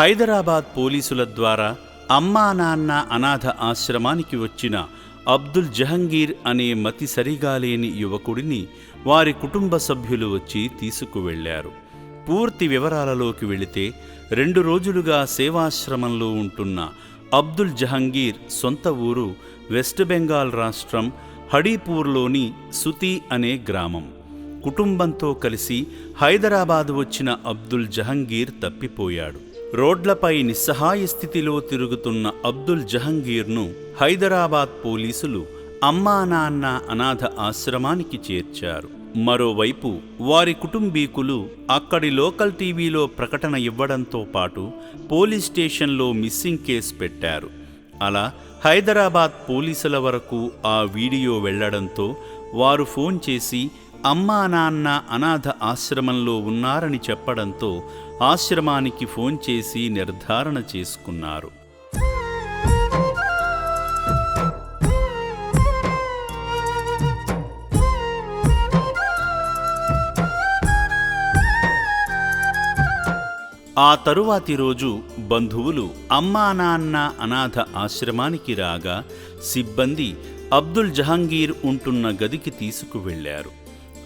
హైదరాబాద్ పోలీసుల ద్వారా అమ్మా నాన్న అనాథ ఆశ్రమానికి వచ్చిన అబ్దుల్ జహంగీర్ అనే మతి సరిగా లేని యువకుడిని వారి కుటుంబ సభ్యులు వచ్చి తీసుకువెళ్ళారు. పూర్తి వివరాలలోకి వెళితే రెండు రోజులుగా సేవాశ్రమంలో ఉంటున్న అబ్దుల్ జహంగీర్ సొంత ఊరు వెస్ట్ బెంగాల్ రాష్ట్రం హడీపూర్లోని సుతి అనే గ్రామం. కుటుంబంతో కలిసి హైదరాబాద్ వచ్చిన అబ్దుల్ జహంగీర్ తప్పిపోయాడు. రోడ్లపై నిస్సహాయ స్థితిలో తిరుగుతున్న అబ్దుల్ జహంగీర్ను హైదరాబాద్ పోలీసులు అమ్మా నాన్న అనాథ ఆశ్రమానికి చేర్చారు. మరోవైపు వారి కుటుంబీకులు అక్కడి లోకల్ టీవీలో ప్రకటన ఇవ్వడంతో పాటు పోలీస్ స్టేషన్లో మిస్సింగ్ కేసు పెట్టారు. అలా హైదరాబాద్ పోలీసుల వరకు ఆ వీడియో వెళ్ళడంతో వారు ఫోన్ చేసి అమ్మా నాన్న అనాథ ఆశ్రమంలో ఉన్నారని చెప్పడంతో ఆశ్రమానికి ఫోన్ చేసి నిర్ధారణ చేసుకున్నారు. ఆ తరువాతి రోజు బంధువులు అమ్మా నాన్న అనాథ ఆశ్రమానికి రాగా సిబ్బంది అబ్దుల్ జహంగీర్ ఉంటున్న గదికి తీసుకువెళ్ళారు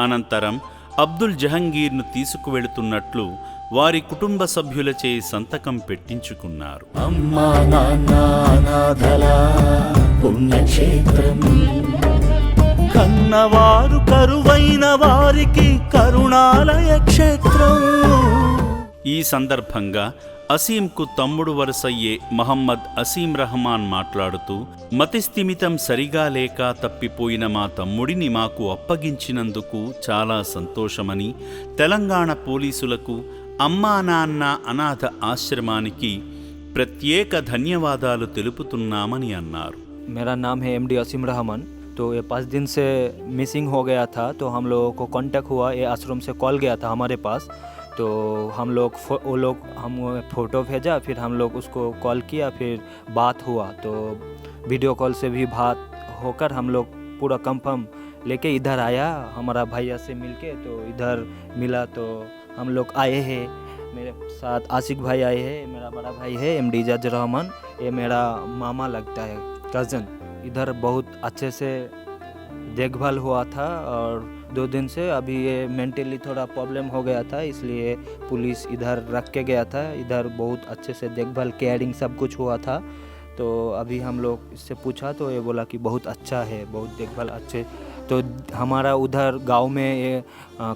అనంతరం అబ్దుల్ జహంగీర్ను తీసుకువెళుతున్నట్లు వారి కుటుంబ సభ్యులచే సంతకం పెట్టించుకున్నారు. అమ్మా పుణ్యక్షేత్రం. కన్నవారు కరువైన వారికి కరుణాలయ క్షేత్రం. ఈ సందర్భంగా అసీంకు తమ్ముడు వరుసయ్యే మహమ్మద్ అసీం రహమాన్ మాట్లాడుతూ మతిస్థిమితం సరిగా లేక తప్పిపోయిన మా తమ్ముడిని మాకు అప్పగించినందుకు చాలా సంతోషమని తెలంగాణ పోలీసులకు అమ్మా నాన్న అనాథ ఆశ్రమానికి ప్రత్యేక ధన్యవాదాలు తెలుపుతున్నామని అన్నారు मेरा नाम है एम डी असीम रहमान तो ये पाँच दिन से मिसिंग हो गया था तो हम लोगों को कांटेक्ट हुआ ये आश्रम से कॉल गया था हमारे पास तो हम लोग वो लोग, हम फ़ोटो भेजा, फिर हम लोग उसको कॉल किया, फिर बात हुआ। तो वीडियो कॉल से भी बात होकर हम लोग पूरा कंफर्म लेके इधर आया, हमारा भैया से मिलके तो इधर मिला तो हम लोग आए हैं। मेरे साथ आशिक भाई आए हैं, मेरा बड़ा भाई है एम डी जज रहमान ये मेरा मामा लगता है कज़न इधर बहुत अच्छे से देखभाल हुआ था और दो दिन से अभी ये मेंटली थोड़ा प्रॉब्लम हो गया था, इसलिए पुलिस इधर रख के गया था। इधर बहुत अच्छे से देखभाल केयरिंग सब कुछ हुआ था। तो अभी हम लोग इससे पूछा तो ये बोला कि बहुत अच्छा है, बहुत देखभाल अच्छे। तो हमारा उधर गाँव में ये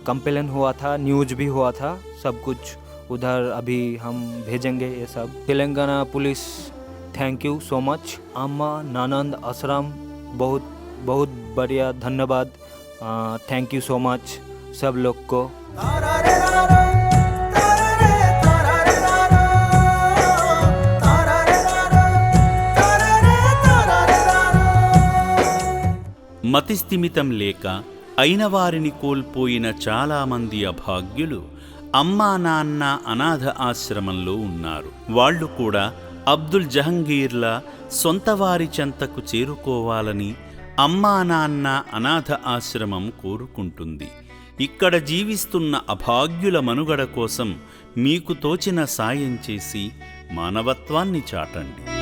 कंप्लेन हुआ था न्यूज़ भी हुआ था, सब कुछ उधर अभी हम भेजेंगे ये सब। Telangana police thank you so much अम्मा, नानंद, आश्रम, बहुत बहुत बढ़िया धन्यवाद थैंक यू सो मच सब लोग को మతిస్థిమితం లేక అయిన వారిని కోల్పోయిన చాలామంది అభాగ్యులు అమ్మా నాన్న అనాథ ఆశ్రమంలో ఉన్నారు వాళ్ళు కూడా అబ్దుల్ జహంగీర్లా సొంత వారి చెంతకు చేరుకోవాలని అమ్మా నాన్న అనాథ ఆశ్రమం కోరుకుంటుంది. ఇక్కడ జీవిస్తున్న అభాగ్యుల మనుగడ కోసం మీకు తోచిన సాయం చేసి మానవత్వాన్ని చాటండి.